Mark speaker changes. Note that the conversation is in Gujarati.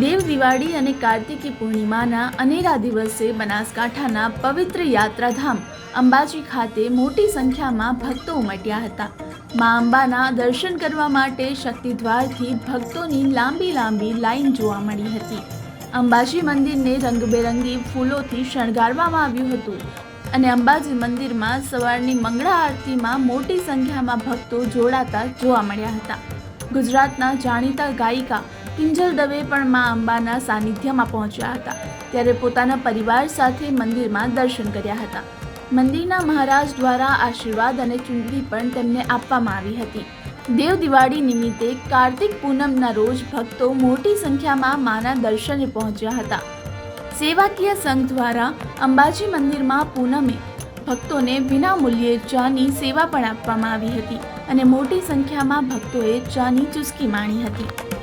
Speaker 1: દેવ દિવાળી અને કાર્તિકી પૂર્ણિમાના અનેરા દિવસે બનાસકાંઠાના પવિત્ર યાત્રાધામ અંબાજી ખાતે મોટી સંખ્યામાં ભક્તો ઉમટ્યા હતા. મા અંબાના દર્શન કરવા માટે શક્તિદ્વારથી ભક્તોની લાંબી લાંબી લાઈન જોવા મળી હતી. અંબાજી મંદિરને રંગબેરંગી ફૂલોથી શણગારવામાં આવ્યું હતું અને અંબાજી મંદિરમાં સવારની મંગળા આરતીમાં મોટી સંખ્યામાં ભક્તો જોડાતા જોવા મળ્યા હતા. ગુજરાતના જાણીતા ગાયિકા કિંજલ દવે પણ મા અંબાના સાનિધ્યમાં પહોંચ્યા હતા. ત્યારે પોતાના પરિવાર સાથે મંદિરમાં દર્શન કર્યા હતા. મંદિરના મહારાજ દ્વારા આશીર્વાદ અને ચુંદડી પણ તેમને આપવામાં આવી હતી. દેવ દિવાળી નિમિત્તે કાર્તિક પૂનમના રોજ ભક્તો મોટી સંખ્યામાં માના દર્શને પહોંચ્યા હતા. સેવાકીય સંઘ દ્વારા અંબાજી મંદિરમાં પૂનમે ભક્તોને વિના મૂલ્યે ચાની સેવા પણ આપવામાં આવી હતી અને મોટી સંખ્યામાં ભક્તોએ ચાની ચુસ્કી માણી હતી.